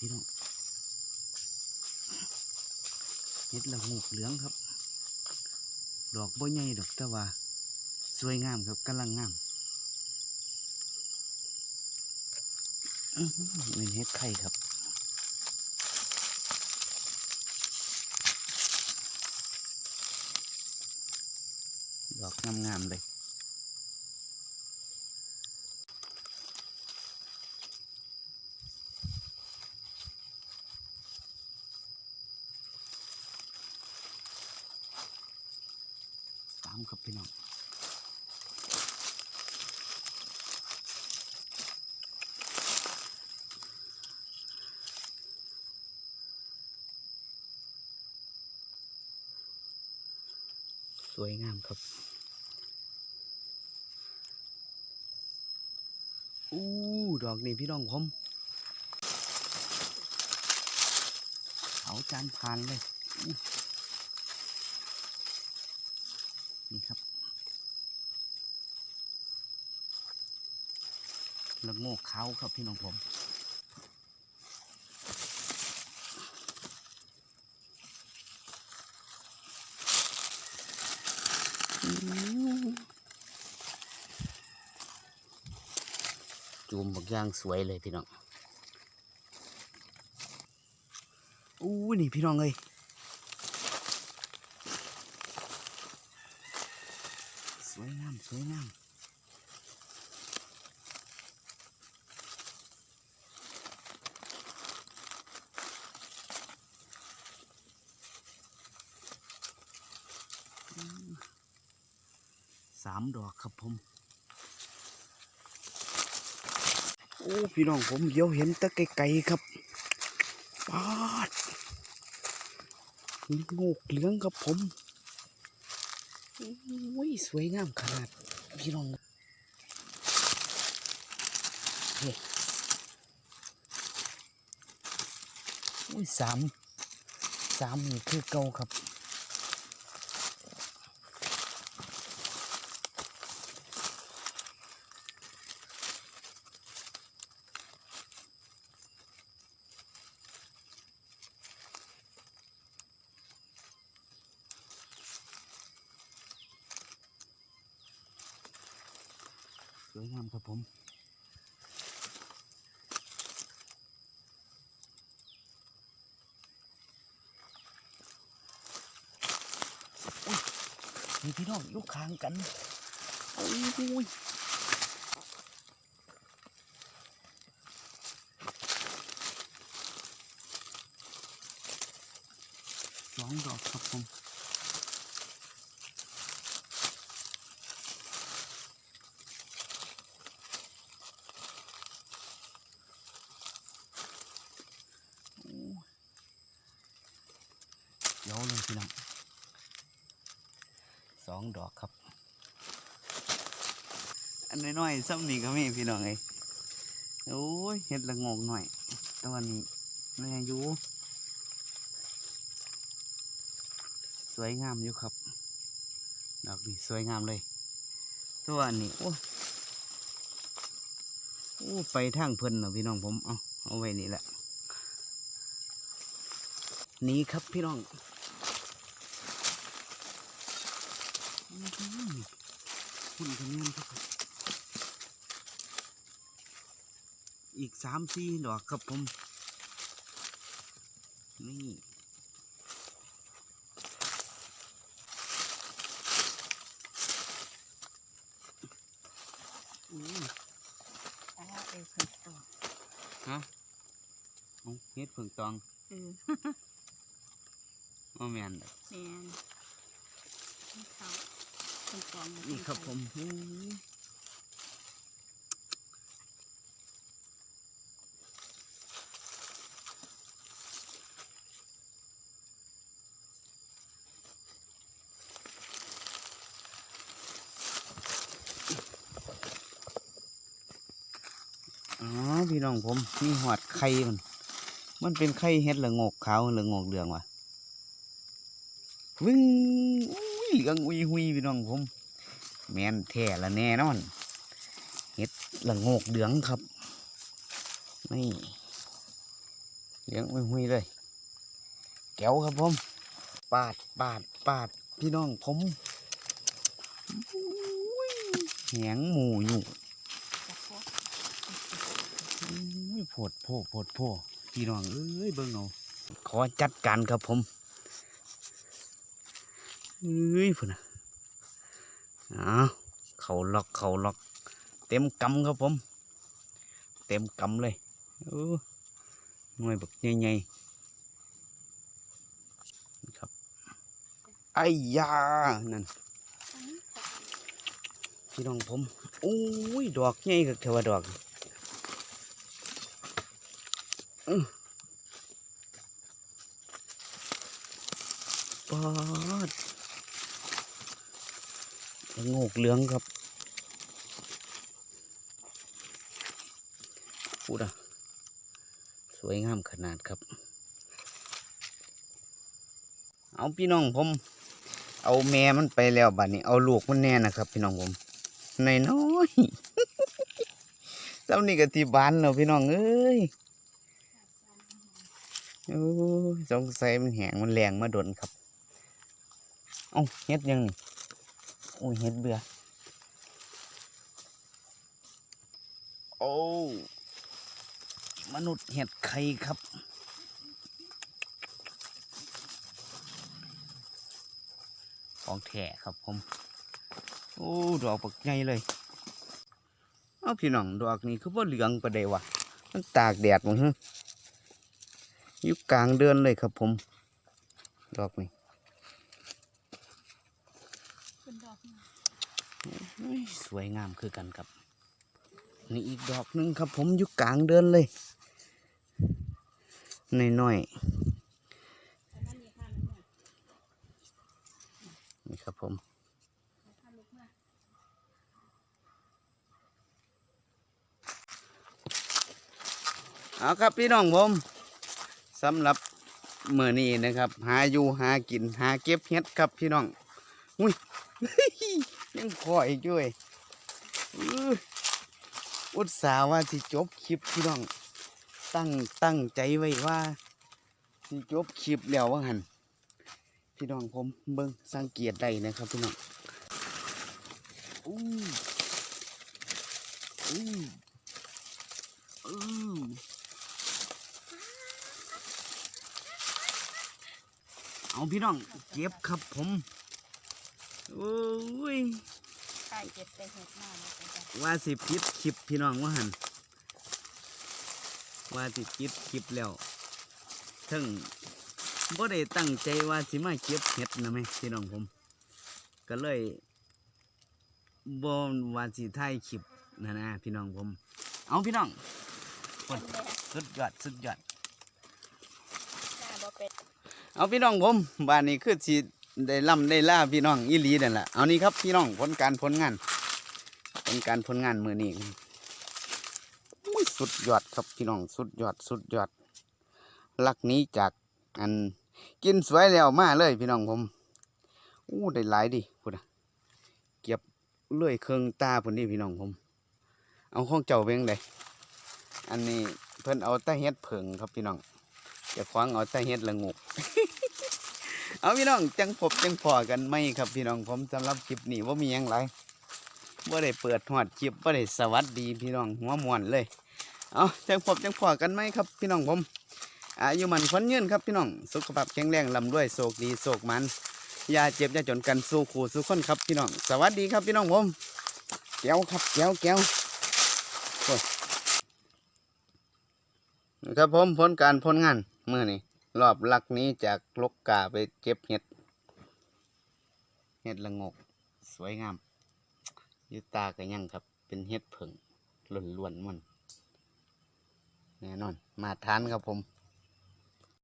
พี่น้องเห็ดละงูกเหลืองครับ ดอกบ่ใหญ่ดอกแต่ว่าสวยงามครับกำลังงามอื้อหือเป็นเห็ดไข่ครับดอกงามๆเลยามครับพี่น้องสวยงามครับอู้ดอกนี่พี่น้องผมเอาจานผ่านเลยอู้นี่ครับ ละโงกเขาครับพี่น้องผมจูมบักย่างสวยเลยพี่น้องอู้นี่พี่น้องเอ้ยสวยงามสวยงาม สามดอกครับผม โอ้พี่น้องผมเดี๋ยวเห็นตะไกลๆครับปาดงูกเหลืองครับผมโอ้ยสวยงามขนาด พี่น้องเฮ้โอ้ยสามสามนี่คือเก่าครับ วยงามครับผมมีพี่น้องอยู่ข้างกัน โอ้ยสองดอกครับผม โอ้ยเดี๋ยวเลยพี่น้อง สองดอกครับ อันน้อยๆซ้ำนี่ก็มีพี่น้องเอ้ยโอ้ยเห็ดละโงหน่อยแตวันนี้แม่อยู่สวยงามอยู่ครับ ดอกนี้สวยงามเลยตัวนี้โอ้โอ้ไปทางเพิ่นเนาะพี่น้องผมเอาเอาไว้นี่แหละนี่ครับพี่น้อง อื้อหือหุ่นกันนี่ครับ อีกสามสี่ดอกครับผม นี่อู้อ๋อเออเพิ่นต่อฮะเอาเฮ็ดผึ่งตองเออมแมนเด้อแมนเขา นต่อมานี่ครับผมอู้อ๋อพี่น้องผมมีหอดไข่มัน มันเป็นไข่เฮ็ดละโงกขาวละโงกเหลืองวะวิ่งอุ้ย เหลืองอุยหุยพี่น้องผม แมนแท้ละแน่นอนเฮ็ดละโงกเหลืองครับนี่เหลี้ยงอุ้ยหุยเลยแก้วครับผมปาดปาดปาดพี่น้องผมแหงหมูอยู่จับพวกอุ้ยโผดโผโผดโผพี่น้องเอ้ยเบิ่งเอาขอจัดการครับผม เอ้ยพุ่นนะอ้าวเขาล็อกเขาล็อก เต็มกำครับผม เต็มกำเลยเออหน่วยบักใหญ่ๆครับไอ้ยานั่นพี่น้องผมโอ้ยดอกใหญ่กับเทวาดอกปอด โงกเหลืองครับพูดอะ สวยงามขนาดครับ เอาพี่น้องผม เอาแม่มันไปแล้วบัดนี้ เอาลูกมันแน่นะครับ พี่น้องผมในน้อยๆเจ้านี่ก็ที่บ้านเราะพี่น้องเอ้ยโอ้ยสงสัยมันแหงมันแรงมาดนครับ เอ้าเฮ็ดยังนี่ โอ้ยเฮ็ดเบื่อ โอ้มนุษย์เห็ดไข่ครับ ของแท้ครับผม โอ้ ดอกปักใหญ่เลย เอาพี่น้องดอกนี้คือว่าเหลืองประเดี๋ยวะมันตากแดดมั้งฮะอยู่กลางเดือนเลยครับผมดอกนี่ อุ้ย สวยงามคือกันครับ นี่อีกดอกหนึงครับผมอยู่กลางเดือนเลยน้อยแต่มันมีค่ามันเนี่ยๆนี่ครับผมเอาครับพี่น้องผมสำหรับเมื่อนี้นะครับ หาอยู่หากินหาเก็บเห็ดครับพี่น้องอุ้ย พออีกด้วยอุตส่าห์ว่าสิจบคลิปพี่น้อง ตั้งตั้งใจไว้ว่าสิจบคลิปแล้วว่าหันพี่น้องผมเบิ่งสังเกตได้นะครับพี่น้องอู้อู้อู้เอาพี่น้องเก็บครับผม โอ้ย ใช่เจ็บไปเห็ดหน้าเลยจ้ะว่าสิปิดคลิปพี่น้องว่าหันว่าสิปิดคลิปแล้วถึงบ่ได้ตั้งใจว่าสิมาเก็บเห็ดนะแม่พี่น้องผม ก็เลยบ่ว่าสิถ่ายคลิปนะนะพี่น้องผม เอาพี่น้องเป็นแดดสุดยอดสุดยอดหน้าบ่เป็ดเอาพี่น้องผมบ้านนี้คือสิ ได้ล่ำได้ล่าพี่น้องอีหลีนั่นแหละเอานี่ครับพี่น้องผลการผลงาน ผลการผลงานมือนี้สุดยอดครับพี่น้องสุดยอดสุดยอดลักนี้จากอันกินสวยแล้วมาเลยพี่น้องผมอู้ได้หลายดิพูดนะเก็บเลื่อยเครื่องตาพุ่นนี่พี่น้องผม เอาข้องเจ้าเบงได้อันนี้เพิ่นเอาแตะเฮ็ดเผิงครับพี่น้องจะคว้างเอาแตะเฮ็ดละงก เอาพี่น้องจังพบจังพอกันไหมครับพี่น้องผมสำหรับคลิปนี้ว่ามีหยังไรว่าได้เปิดหอดคลิปว่าได้สวัสดีพี่น้องหัวมวนเลย เอาจังพบจังพอกันไหมครับ พี่น้องผมอายุมันคนยืนครับพี่น้องสุขภาพแข็งแรงลำด้วยโศกดีโศกมันอย่าเจ็บอย่าจนกันสู้ขู่สู้คนครับพี่น้องสวัสดีครับพี่น้องผมแก้วครับแก้วแก้วโอ้ยนะครับผมผลการผลงานเมื่อนี้ รอบลักนี้จากลกกาไปเก็บเห็ด เห็ดละงก สวยงามยุตากันยังครับ เป็นเห็ดผึ่งล้วนๆมันแน่นอน มาทานครับผม